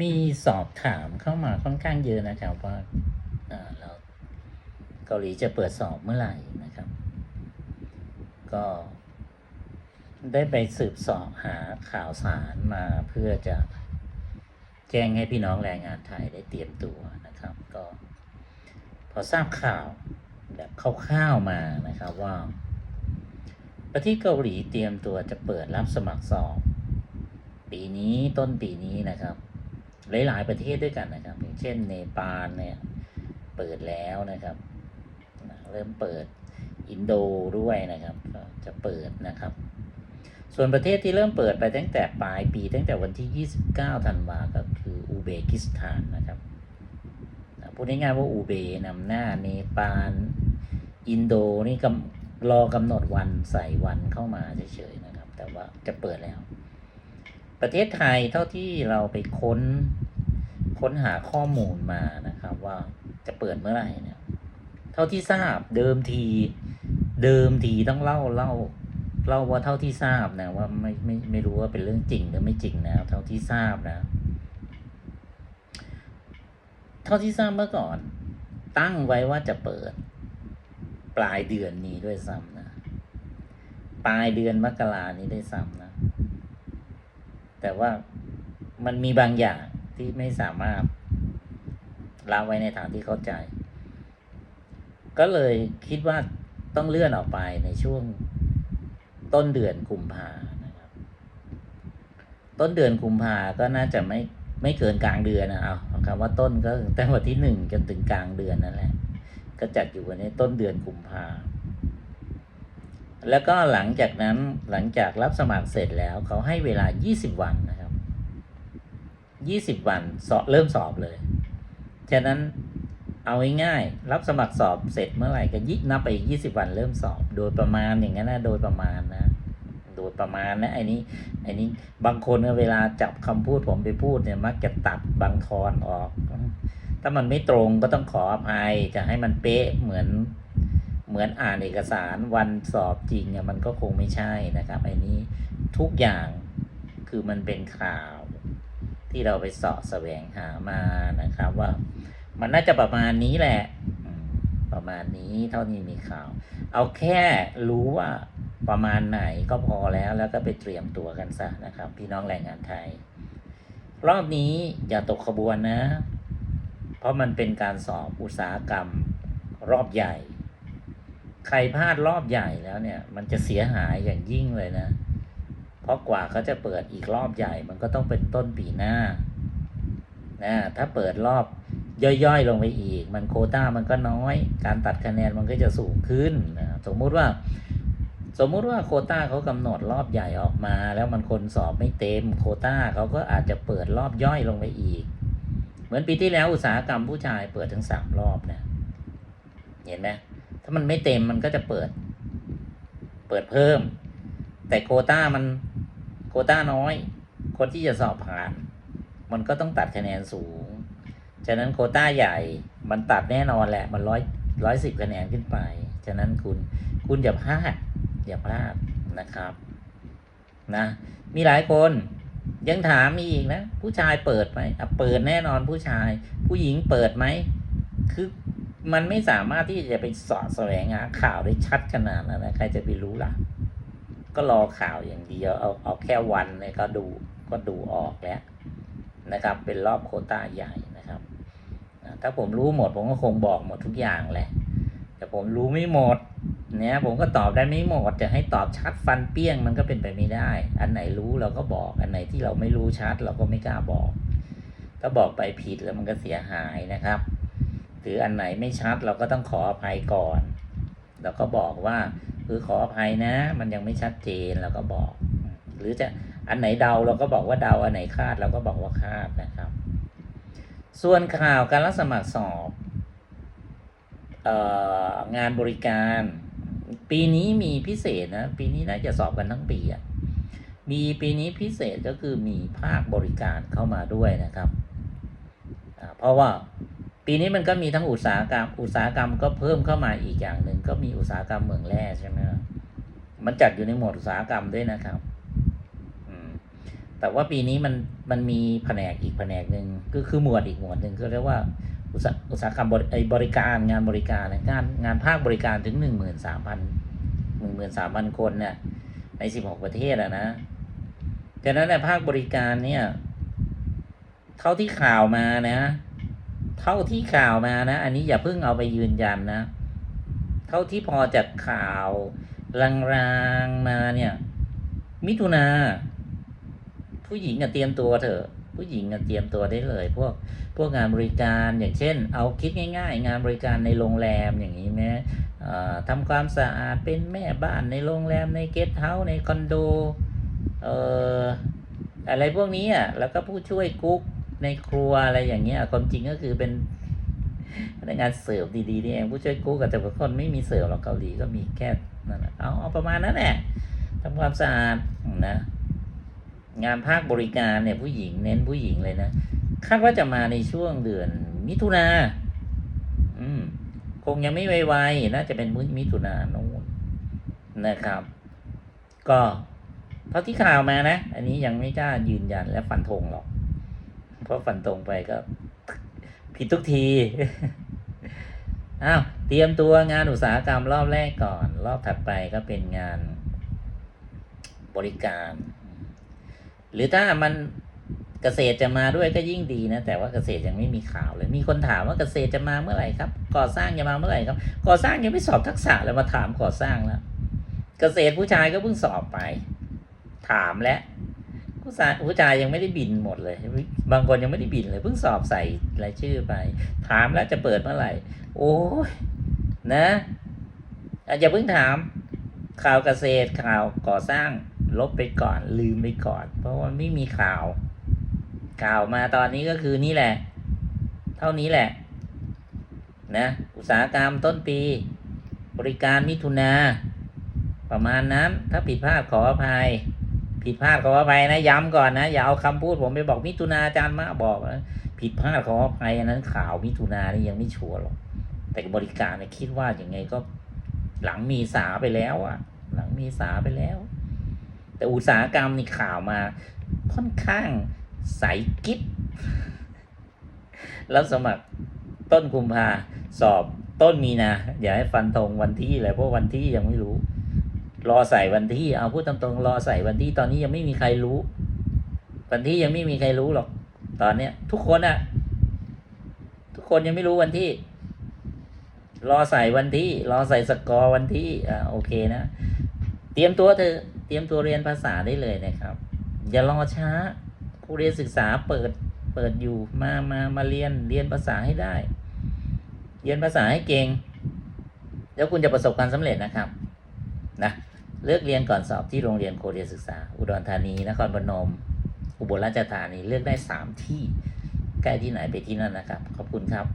มีสอบถามเข้ามาค่อนข้างเยอะนะครับว่าเราเกาหลีจะเปิดสอบเมื่อไหร่นะครับ ก็ได้ไปสืบสอบหาข่าวสารมาเพื่อจะแจ้งให้พี่น้องแรงงานไทยได้เตรียมตัวนะครับ ก็ พอทราบข่าวแบบคร่าวๆมานะครับว่า ประเทศเกาหลีเตรียมตัวจะเปิดรับสมัครสอบ ปีนี้ต้นปีนี้นะครับ หลาย ๆ ประเทศด้วยกันนะครับอย่างเช่นเนปาลเนี่ยเปิดแล้วนะครับ เริ่มเปิดอินโดด้วยนะครับก็จะเปิดนะครับ ส่วนประเทศที่เริ่มเปิดไปตั้งแต่ปลายปี ตั้งแต่วันที่ 29 ธันวาก็คืออูเบกิสถานนะครับพูดง่ายๆว่าอูเบนำหน้าเนปาลอินโดนี่กำรอกำหนดวันใส่วันเข้ามาเฉยๆนะครับ แต่ว่าจะเปิดแล้ว ประเทศไทยเท่าที่เราไปค้นค้นหาข้อมูลมานะครับ ว่าจะเปิดเมื่อไหร่เนี่ยเท่าที่ทราบเดิมทีเดิมทีต้องเล่าเล่าเล่าว่าเท่าที่ทราบนะว่าไม่ไม่ไม่รู้ว่าเป็นเรื่องจริงหรือไม่จริงนะเท่าที่ทราบนะ เท่าที่ทราบเมื่อก่อน ตั้งไว้ว่าจะเปิด ปลายเดือนนี้ด้วยซ้ำนะ ปลายเดือนมกรานี้ด้วยซ้ำนะ แต่ว่ามันมีบางอย่างที่ไม่สามารถละไว้ในทางที่เข้าใจ ก็เลยคิดว่าต้องเลื่อนออกไปในช่วงต้นเดือนกุมภานะครับ ต้นเดือนกุมภาก็น่าจะไม่ไม่เกินกลางเดือนนะเอาเอาคำว่าต้นก็ตั้งแต่วันที่หนึ่งจนถึงกลางเดือนนั่นแหละ ก็จัดอยู่ในต้นเดือนกุมภา แล้วก็หลังจากนั้นหลังจากรับสมัครเสร็จแล้วเขาให้เวลา 20 วันนะครับ 20 วันสอบเริ่มสอบเลย ฉะนั้นเอาง่ายๆรับสมัครสอบเสร็จเมื่อไหร่ก็ยินับไปอีก 20 วันเริ่มสอบ โดยประมาณอย่างนั้นนะโดยประมาณนะ โดยประมาณนะไอ้นี้ไอ้นี้บางคนเวลาจับคำพูดผมไปพูดเนี่ยมักจะตัดบางทอนออก ถ้ามันไม่ตรงก็ต้องขออภัยจะให้มันเป๊ะเหมือน เหมือนอ่านเอกสารวันสอบจริงอะมันก็คงไม่ใช่นะครับไอ้นี้ทุกอย่างคือมันเป็นข่าว ที่เราไปสาะแสวงหามานะครับว่า มันน่าจะประมาณนี้แหละประมาณนี้เท่านี้มีข่าว เอาแค่รู้ว่าประมาณไหนก็พอแล้วแล้วก็ไปเตรียมตัวกันซะนะครับ พี่น้องแรงงานไทย รอบนี้อย่าตกขบวนนะ เพราะมันเป็นการสอบอุตสาหกรรมรอบใหญ่ ใครพลาดรอบใหญ่แล้วเนี่ย มันจะเสียหายอย่างยิ่งเลยนะ เพราะกว่าเขาจะเปิดอีกรอบใหญ่ มันก็ต้องเป็นต้นปีหน้านะถ้าเปิดรอบย่อยๆ ลงไปอีก มันโคต้ามันก็น้อย การตัดคะแนนมันก็จะสูงขึ้นนะสมมุติว่า สมมุติว่าโคต้าเขากำหนดรอบใหญ่ออกมา แล้วมันคนสอบไม่เต็มโคต้าเขาก็อาจจะเปิดรอบย่อยลงไปอีก เหมือนปีที่แล้วอุตสาหกรรมผู้ชายเปิดถึงสามรอบนะเห็นไหม ถ้ามันไม่เต็มมันก็จะเปิด เปิดเพิ่ม แต่โคต้ามันโคต้าน้อย คนที่จะสอบผ่าน มันก็ต้องตัดคะแนนสูง ฉะนั้นโคต้าใหญ่มันตัดแน่นอนแหละ มันร้อยร้อยสิบคะแนนขึ้นไป ฉะนั้นคุณคุณอย่าพลาดอย่าพลาดนะครับ นะ มีหลายคนยังถามมีอีกนะ ผู้ชายเปิดไหมอะเปิดแน่นอนผู้ชาย ผู้หญิงเปิดไหมคือ มันไม่สามารถที่จะไปสอดแสวงหาข่าวได้ชัดขนาดนั้นนะใครจะไปรู้ล่ะ ก็รอข่าวอย่างเดียวเอาเอาแค่วันเนี่ยก็ดูก็ดูออกแล้วนะครับ เป็นรอบโคต้าใหญ่นะครับ ถ้าผมรู้หมดผมก็คงบอกหมดทุกอย่างแหละแต่ผมรู้ไม่หมดเนี่ยผมก็ตอบได้ไม่หมดจะให้ตอบชัดฟันเปี้ยงมันก็เป็นไปไม่ได้ อันไหนรู้เราก็บอกอันไหนที่เราไม่รู้ชัดเราก็ไม่กล้าบอก ถ้าบอกไปผิดแล้วมันก็เสียหายนะครับ หรืออันไหนไม่ชัดเราก็ต้องขออภัยก่อนเราก็บอกว่าคือขออภัยนะ มันยังไม่ชัดเจนเราก็บอก หรือจะอันไหนเดาเราก็บอกว่าเดาอันไหนคาดเราก็บอกว่าคาดนะครับ ส่วนข่าวการรับสมัครสอบอองานบริการ ปีนี้มีพิเศษนะ ปีนี้น่าจะสอบกันทั้งปีอะมีปีนี้พิเศษก็คือมีภาคบริการเข้ามาด้วยนะครับ เพราะว่า ปีนี้มันก็มีทั้งอุตสาหกรรม อุตสาหกรรมก็เพิ่มเข้ามาอีกอย่างหนึ่งก็มีอุตสาหกรรมเมืองแร่ใช่ไหมมันจัดอยู่ในหมวดอุตสาหกรรมด้วยนะครับอืมแต่ว่าปีนี้มันมันมีแผนกอีกแผนกหนึ่งก็คือหมวดอีกหมวดหนึ่งก็เรียกว่าอุตสาอุตสาหกรรมบริไอบริการงานบริการงานงานภาคบริการถึงหนึ่งหมื่นสามพันหนึ่งหมื่นสามพันคนเนี่ยในสิบหกประเทศอะนะฉะนั้นในภาคบริการเนี่ย เท่าที่ข่าวมานะ เท่าที่ข่าวมานะ อันนี้อย่าเพิ่งเอาไปยืนยันนะ เท่าที่พอจากข่าวลางๆมาเนี่ย มิถุนาผู้หญิงอะเตรียมตัวเถอะ ผู้หญิงอะเตรียมตัวได้เลย พวกพวกงานบริการอย่างเช่น เอาคิดง่าย ๆ งานบริการในโรงแรมอย่างนี้ไหมทำความสะอาดเป็นแม่บ้านในโรงแรมในเกสต์เฮาส์ในคอนโดเอ่ออะไรพวกนี้อะแล้วก็ผู้ช่วยกุ๊ก ในครัวอะไรอย่างเงี้ยความจริงก็คือเป็นพนักงานเสิร์ฟดีๆนี่เองผู้ช่วยกุ๊กอะแต่บางคนไม่มีเสิร์ฟหรอกเกาหลีก็มีแค่นั่นน่ะเอาเอาประมาณนั้นแหละทำความสะอาดนะงานภาคบริการเนี่ยผู้หญิงเน้นผู้หญิงเลยนะคาดว่าจะมาในช่วงเดือนมิถุนาอืมคงยังไม่ไวๆน่าจะเป็นมิถุนาโน่นนะครับ ก็เท่าที่ข่าวมานะ อันนี้ยังไม่กล้ายืนยันและฟันธงหรอก เพราะฟันธงไปก็ผิดทุกทีอ้าวเตรียมตัวงานอุตสาหกรรมรอบแรกก่อน รอบถัดไปก็เป็นงานบริการ หรือถ้ามันเกษตรจะมาด้วยก็ยิ่งดีนะแต่ว่าเกษตรยังไม่มีข่าวเลย มีคนถามว่าเกษตรจะมาเมื่อไหร่ครับ ก่อสร้างจะมาเมื่อไหร่ครับ ก่อสร้างยังไม่สอบทักษะเลยมาถามก่อสร้างแล้ว เกษตรผู้ชายก็เพิ่งสอบไป ถามแล้ว ผู้ชายผู้ชายยังไม่ได้บินหมดเลย บางคนยังไม่ได้บินเลยเพิ่งสอบใส่รายชื่อไป ถามแล้วจะเปิดเมื่อไหร่ โอ้ยนะอะอย่าเพิ่งถาม ข่าวเกษตรข่าวก่อสร้างลบไปก่อนลืมไปก่อน เพราะว่าไม่มีข่าว ข่าวมาตอนนี้ก็คือนี่แหละ เท่านี้แหละ นะ อุตสาหกรรมต้นปี บริการมิถุนาประมาณนั้นถ้าผิดพลาดขออภัย ผิดพลาดขออภัยนะย้ำก่อนนะ อย่าเอาคำพูดผมไปบอกมิถุนาอาจารย์มาบอกนะผิดพลาดขออภัยอันนั้นข่าวมิถุนานี่ยังไม่ชัวร์หรอกแต่บริการเนี่ยคิดว่าอย่างไงก็หลังมีสาไปแล้วอะหลังมีสาไปแล้ว แต่อุตสาหกรรมนี่ข่าวมา ค่อนข้างใสกิฟแล้วสมัครต้นกุมภาสอบต้นมีนาอย่าให้ฟันธงวันที่เลยเพราะวันที่ยังไม่รู้ รอใส่วันที่เอาพูดตรงๆรอใส่วันที่ตอนนี้ยังไม่มีใครรู้ วันที่ยังไม่มีใครรู้หรอก ตอนเนี้ย ทุกคนอะทุกคนยังไม่รู้วันที่ รอใส่วันที่ รอใส่สกอร์วันที่อ่าโอเคนะเตรียมตัวเธอะเตรียมตัวเรียนภาษาได้เลยนะครับ อย่ารอช้าผู้เรียนศึกษาเปิดเปิดอยู่มามามาเรียนเรียนภาษาให้ได้ เรียนภาษาให้เก่งแล้วคุณจะประสบความสำเร็จนะครับ นะเลือกเรียนก่อนสอบที่โรงเรียนโคเรียศึกษา อุดรธานีนครพนม อุบลราชธานีเลือกได้สามที่ใกล้ที่ไหนไปที่นั่นนะครับ ขอบคุณครับ